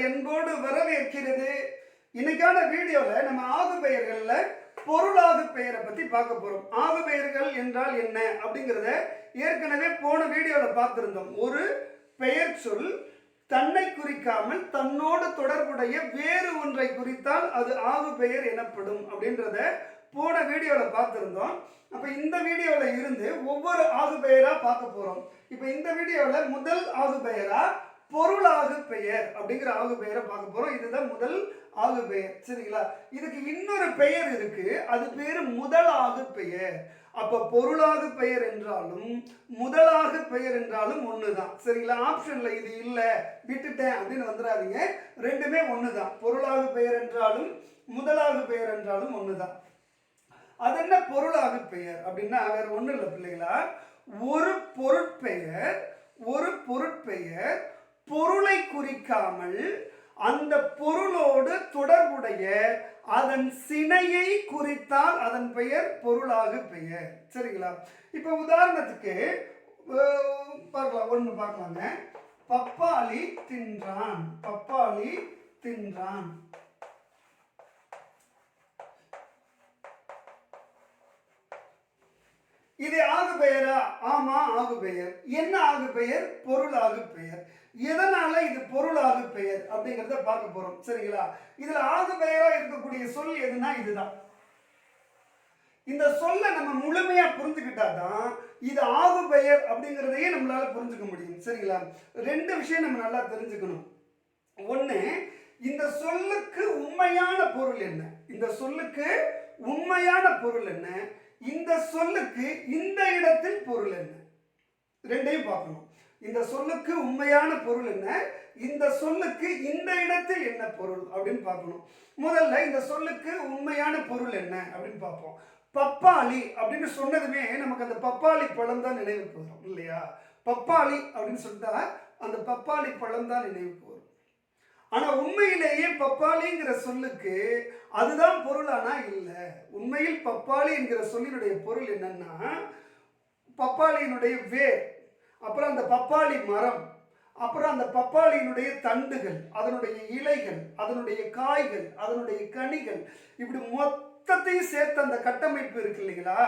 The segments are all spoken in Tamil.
உங்களை என்போடு வரவேற்கிறது. இன்னைக்கான வீடியோல நம்ம ஆகு பெயர்கள்ல பொருளாகு பெயரை பத்தி பார்க்க போறோம். ஆகு பெயர்கள் என்றால் என்ன அப்படிங்கிறத ஏற்கனவே போன வீடியோல பார்த்திருந்தோம். ஒரு பெயர் சொல் தன்னை குறிக்காமல் தன்னோடு தொடர்புடைய வேறு ஒன்றை குறித்தால் அது ஆகு பெயர் எனப்படும் அப்படின்றத போன வீடியோவில் பார்த்துருந்தோம். அப்போ இந்த வீடியோவில் இருந்து ஒவ்வொரு ஆகு பெயராக பார்க்க போகிறோம் இப்போ இந்த வீடியோவில் முதல் ஆகு பெயராக பொருளாகு பெயர் அப்படிங்கிற ஆகு பெயரை பார்க்க போகிறோம் இதுதான் முதல் ஆகு பெயர் சரிங்களா? இதுக்கு இன்னொரு பெயர் இருக்கு. அது பேர் முதலாகு பெயர் அப்ப பொருளாகு பெயர் என்றாலும் முதலாகு பெயர் என்றாலும் ஒண்ணுதான். சரிங்களா? ஆப்ஷன்ல இது இல்ல விட்டுட்டேன் அப்படின்னு வந்துடாதீங்க. ரெண்டுமே ஒண்ணுதான். பொருளாகு பெயர் என்றாலும் முதலாகு பெயர் என்றாலும் ஒண்ணுதான். அது என்ன பொருளாகு பெயர் அப்படின்னா வேற ஒன்றும் இல்லை பிள்ளைகளா. ஒரு பொருட்பெயர் ஒரு பொருட்பெயர் பொருளை குறிக்காமல் அந்த பொருளோடு தொடர்புடைய அதன் சினையை குறித்தால் அதன் பெயர் பொருளாகு பெயர். சரிங்களா? இப்போ உதாரணத்துக்கு பார்க்கலாம் ஒன்று பார்க்கலாங்க. பப்பாளி தின்றான். பப்பாளி தின்றான். இது ஆகு பெயரா? ஆமா ஆகு பெயர். என்ன ஆகு பெயர்? பொருள் ஆகு பெயர். எதனால இது பொருள் பெயர் அப்படிங்கிறத பார்க்க போறோம். சரிங்களா? இதுல ஆகு பெயரா இருக்கக்கூடிய சொல் எதுனா இதுதான். இந்த சொல்லை நம்ம முழுமையா புரிஞ்சுக்கிட்டாதான் இது ஆகு பெயர் அப்படிங்கிறதையே நம்மளால புரிஞ்சுக்க முடியும். சரிங்களா? ரெண்டு விஷயம் நம்ம நல்லா தெரிஞ்சுக்கணும். ஒண்ணு இந்த சொல்லுக்கு உண்மையான பொருள் என்ன? இந்த சொல்லுக்கு உண்மையான பொருள் என்ன? இந்த சொல்லுக்கு இந்த இடத்தில் பொருள் என்ன? ரெண்டையும் பார்க்கணும். இந்த சொல்லுக்கு உண்மையான பொருள் என்ன? இந்த சொல்லுக்கு இந்த இடத்தில் என்ன பொருள்? அப்படின்னு பார்க்கணும். முதல்ல இந்த சொல்லுக்கு உண்மையான பொருள் என்ன? அப்படின்னு பார்ப்போம். பப்பாளி அப்படின்னு சொன்னதுமே நமக்கு அந்த பப்பாளி பழம் தான் நினைவுக்கு வரும் இல்லையா? பப்பாளி அப்படின்னு சொல்லிட்டா அந்த பப்பாளி பழம் தான் நினைவுக்கு வரும். ஆனா உண்மையிலேயே பப்பாளிங்கிற சொல்லுக்கு அதுதான் பொருளானா இல்லை? உண்மையில் பப்பாளி என்கிற சொல்லினுடைய பொருள் என்னன்னா பப்பாளியினுடைய வேர். அப்புறம் அந்த பப்பாளி மரம் அப்புறம் அந்த பப்பாளியினுடைய தண்டுகள் அதனுடைய இலைகள் அதனுடைய காய்கள் அதனுடைய கனிகள் இப்படி மொத்தத்தையும் சேர்த்து அந்த கட்டமைப்பு இருக்கு இல்லைங்களா?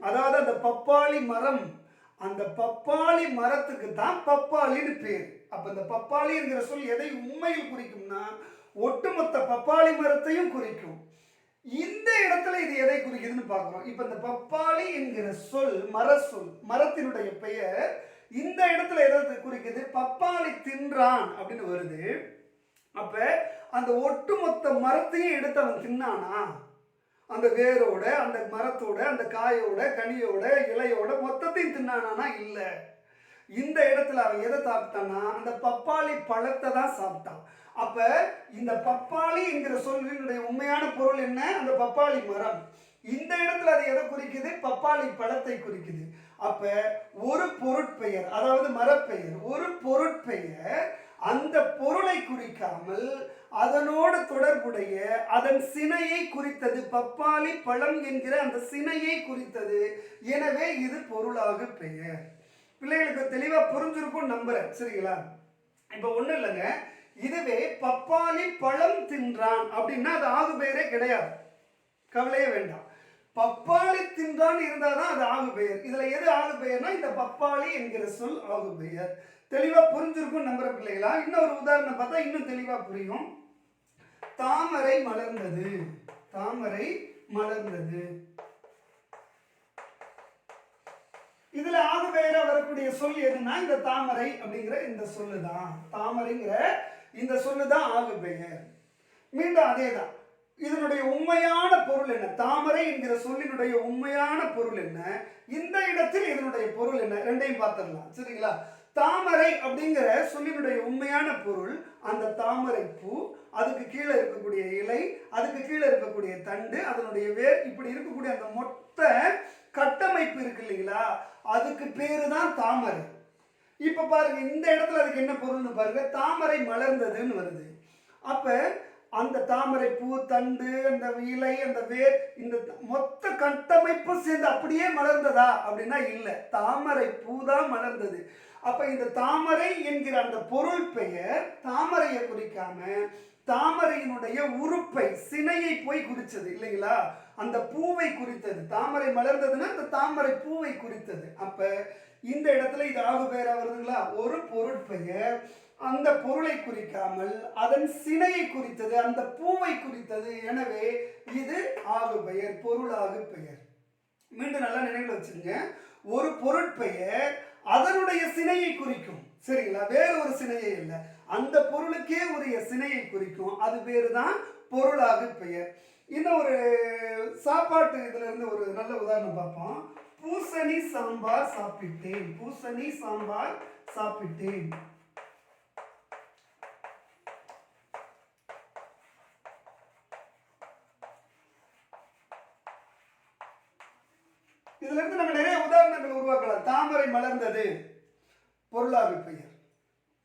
அதாவது அந்த பப்பாளி மரம் அந்த பப்பாளி மரத்துக்கு தான் பப்பாளின்னு பேர். அப்ப இந்த பப்பாளிங்கிற சொல் எதை உண்மையில் குறிக்கும்னா ஒட்டுமொத்த பப்பாளி மரத்தையும் குறிக்கும். இந்த இடத்துல இது எதை குறிக்குதுன்னு பார்க்குறோம். இப்போ இந்த பப்பாளி என்கிற சொல் மர சொல் மரத்தினுடைய பெயர் இந்த இடத்துல எதை குறிக்குது பப்பாளி தின்றான் அப்படின்னு வருது. அப்ப அந்த ஒட்டுமொத்த மரத்தையும் எடுத்து அவன் தின்னானா? அந்த வேரோட அந்த மரத்தோட அந்த காயோட கனியோட இலையோட மொத்தத்தையும் தின்னானா இல்லை. இந்த இடத்துல அவன் எதை சாப்பிட்டான்னா? அந்த பப்பாளி பழத்தை தான் சாப்பிட்டான். அப்ப இந்த பப்பாளி என்கிற சொல்லினுடைய உண்மையான பொருள் என்ன? அந்த பப்பாளி மரம். இந்த இடத்துல அது எதை குறிக்குது? பப்பாளி பழத்தை குறிக்குது. அப்ப ஒரு பொருட்பெயர் அதாவது மரப்பெயர் ஒரு பொருட்பெயர் அந்த பொருளை குறிக்காமல் அதனோடு தொடர்புடைய அதன் சினையை குறித்தது பப்பாளி பழம் என்கிற அந்த சினையை குறித்தது. எனவே இது பொருளாக பெயர். பிள்ளைகளுக்கு தெளிவாக புரிஞ்சிருக்கும் நம்புறேன் சரிங்களா? இப்போ ஒன்றும் இல்லைங்க. இதுவே பப்பாளி பழம் தின்றான் அப்படின்னா அது ஆகு பெயரே கிடையாது. கவலையே வேண்டாம். பப்பாளி தின்றான் இருந்தாதான் அது ஆகு பெயர். இதுல எது ஆகு பெயர்னா இந்த பப்பாளி என்கிற சொல் ஆகு பெயர். தெளிவா புரிஞ்சிருக்கும் நம்புற பிள்ளைகளா இன்னொரு உதாரணம் பார்த்தா இன்னும் தெளிவா புரியும். தாமரை மலர்ந்தது. தாமரை மலர்ந்தது. இதுல ஆகு பெயரா வரக்கூடிய சொல் எதுனா இந்த தாமரை அப்படிங்கிற இந்த சொல்லுதான். தாமரைங்கிற இந்த சொல்லுதான் ஆகு பெயர். மீண்டும் அதே தான் இதனுடைய உண்மையான பொருள் என்ன? தாமரை என்கிற சொல்லினுடைய உண்மையான பொருள் என்ன? இந்த இடத்தில் இதனுடைய பொருள் என்ன? ரெண்டையும் பார்த்துடலாம். சரிங்களா? தாமரை அப்படிங்கிற சொல்லினுடைய உண்மையான பொருள் அந்த தாமரை பூ அதுக்கு கீழே இருக்கக்கூடிய இலை அதுக்கு கீழே இருக்கக்கூடிய தண்டு அதனுடைய வேர் இப்படி இருக்கக்கூடிய அந்த மொத்த கட்டமைப்பு இருக்கு இல்லைங்களா? அதுக்கு பேரு தான் தாமரை. இப்ப பாருங்க இந்த இடத்துல அதுக்கு என்ன பொருள்னு பாருங்க தாமரை மலர்ந்ததுன்னு வருது. அப்போ அந்த தாமரை பூ தண்டு அந்த இலை அந்த வேர் இந்த மொத்த கட்டமைப்பும் சேர்ந்து அப்படியே மலர்ந்ததா? அப்படின்னா இல்லை. தாமரை பூ தான் மலர்ந்தது. அப்ப இந்த தாமரை என்கிற அந்த பொருள் பெயர் தாமரையை குறிக்காம தாமரையினுடைய உறுப்பை சினையை போய் குறிச்சது இல்லைங்களா? அந்த பூவை குறித்தது. தாமரை மலர்ந்ததுன்னா அந்த தாமரை பூவை குறித்தது. அப்ப இந்த இடத்துல இது ஆகு பெயரா வருதுங்களா? ஒரு பொருட்பெயர் அந்த பொருளை குறிக்காமல் அதன் சினையை குறித்தது அந்த பூவை குறித்தது. எனவே இது ஆகு பெயர் பொருளாகு பெயர். மீண்டும் நல்லா நினைவில் வச்சுங்க ஒரு பொருட்பெயர் அதனுடைய சினையை குறிக்கும். சரிங்களா? வேற ஒரு சினையே இல்லை. அந்த பொருளுக்கே உரிய சினையை குறிக்கும். அது பேர் தான் பொருளாகு பெயர். இன்னும் ஒரு சாப்பாட்டு இதுல இருந்து ஒரு நல்ல உதாரணம் பார்ப்போம். பூசணி சாம்பார் சாப்பிட்டேன். பூசணி சாம்பார் சாப்பிட்டேன். இதுல இருந்து நம்ம நிறைய உதாரணங்கள் உருவாக்கலாம். தாமரை மலர்ந்தது பொருளாகு பெயர்.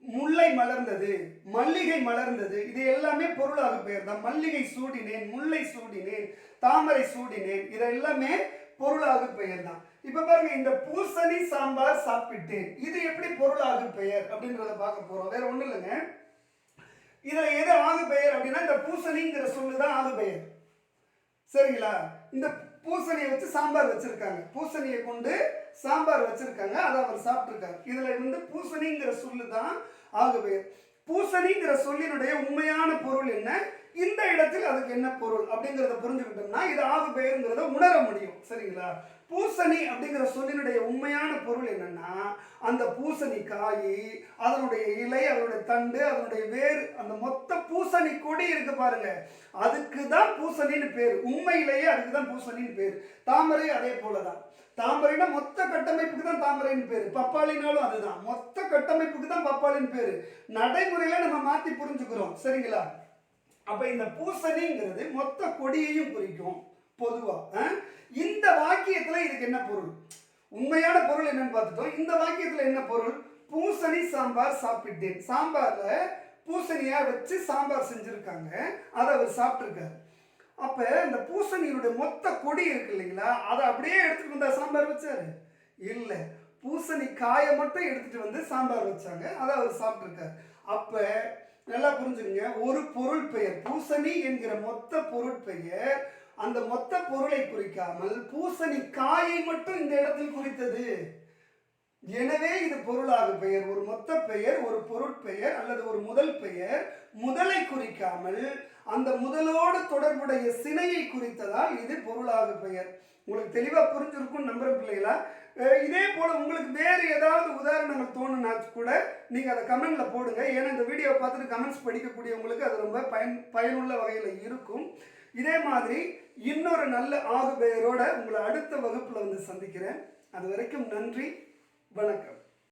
முல்லை மலர்ந்தது மல்லிகை மலர்ந்தது இது எல்லாமே பொருளாகு பெயர் தான் மல்லிகை சூடினேன் முல்லை சூடினேன் தாமரை சூடினேன் இதெல்லாமே எல்லாமே பொருளாகு பெயர் தான். இப்ப பாருங்க இந்த பூசணி சாம்பார் சாப்பிட்டேன். இது எப்படி பொருளாகு பெயர் அப்படின்றத பார்க்க போறோம். வேற ஒண்ணு இல்லைங்க. இதுல எது ஆகு பெயர் அப்படின்னா இந்த பூசணிங்கிற சொல்லு தான் ஆகு பெயர். சரிங்களா? இந்த பூசணியை வச்சு சாம்பார் வச்சிருக்காங்க. பூசணியை கொண்டு சாம்பார் வச்சிருக்காங்க. அதை அவர் சாப்பிட்ருக்காரு இதுல வந்து பூசணிங்கிற சொல்லு தான் ஆகுபெயர் பூசணிங்கிற சொல்லினுடைய உண்மையான பொருள் என்ன? இந்த இடத்தில் அதுக்கு என்ன பொருள் அப்படிங்கிறத புரிஞ்சுக்கிட்டோம்னா இது ஆகுபெயருங்கிறத உணர முடியும். சரிங்களா? பூசணி அப்படிங்கிற சொல்லினுடைய உண்மையான பொருள் என்னன்னா அந்த பூசணி காய் அதனுடைய இலை அதனுடைய தண்டு அதனுடைய வேர் அந்த மொத்த பூசணி கொடி இருக்கு பாருங்க. அதுக்கு தான் பூசணின்னு பேர். உண்மையிலேயே அதுக்கு தான் பூசணின்னு பேர். தாமரை அதே போலதான். தாமரைனா மொத்த கட்டமைப்புக்கு தான் தாமரைன்னு பேர். பப்பாளினாலும் அதுதான். மொத்த கட்டமைப்புக்கு தான் பப்பாளின்னு பேர். நடைமுறையில நம்ம மாத்தி புரிஞ்சுக்கிறோம். சரிங்களா? அப்ப இந்த பூசணிங்கிறது மொத்த கொடியையும் குறிக்கும் பொதுவாக இந்த வாக்கியத்தில் இதுக்கு என்ன பொருள்? உண்மையான பொருள் என்னன்னு பார்த்துட்டோம். இந்த வாக்கியத்தில் என்ன பொருள்? பூசணி சாம்பார் சாப்பிட்டேன். சாம்பாரில் பூசணியாக வச்சு சாம்பார் செஞ்சிருக்காங்க. அதை அவர் சாப்பிட்ருக்காரு அப்போ இந்த பூசணியினுடைய மொத்த கொடி இருக்கு இல்லைங்களா? அதை அப்படியே எடுத்துட்டு வந்தா சாம்பார் வச்சாரு. இல்லை. பூசணி காயை மட்டும் எடுத்துகிட்டு வந்து சாம்பார் வச்சாங்க. அதை அவர் சாப்பிட்ருக்காரு அப்போ நல்லா புரிஞ்சுக்கங்க. ஒரு பொருள் பெயர் பூசணி என்கிற மொத்த பொருட்பெயர் அந்த மொத்த பொருளை குறிக்காமல் பூசணி காயை மட்டும் இந்த இடத்தில் குறித்தது. எனவே இது பொருளாக பெயர். ஒரு மொத்த பெயர் ஒரு பொருட்பெயர் அல்லது ஒரு முதல் பெயர் முதலை குறிக்காமல் அந்த முதலோடு தொடர்புடைய சினையை குறித்ததால் இது பொருளாக பெயர். உங்களுக்கு தெளிவாக புரிஞ்சிருக்கும் நம்புற பிள்ளைகளா. இதே போல் உங்களுக்கு வேறு ஏதாவது உதாரணங்கள் தோணுனா கூட நீங்கள் அதை கமெண்டில் போடுங்க. ஏன்னா இந்த வீடியோ பார்த்துட்டு கமெண்ட்ஸ் படிக்கக்கூடியவங்களுக்கு அது ரொம்ப பயன் பயனுள்ள வகையில் இருக்கும். இதே மாதிரி இன்னொரு நல்ல ஆகு பெயரோட உங்களை அடுத்த வகுப்பில் வந்து சந்திக்கிறேன். அது வரைக்கும் நன்றி. வணக்கம்.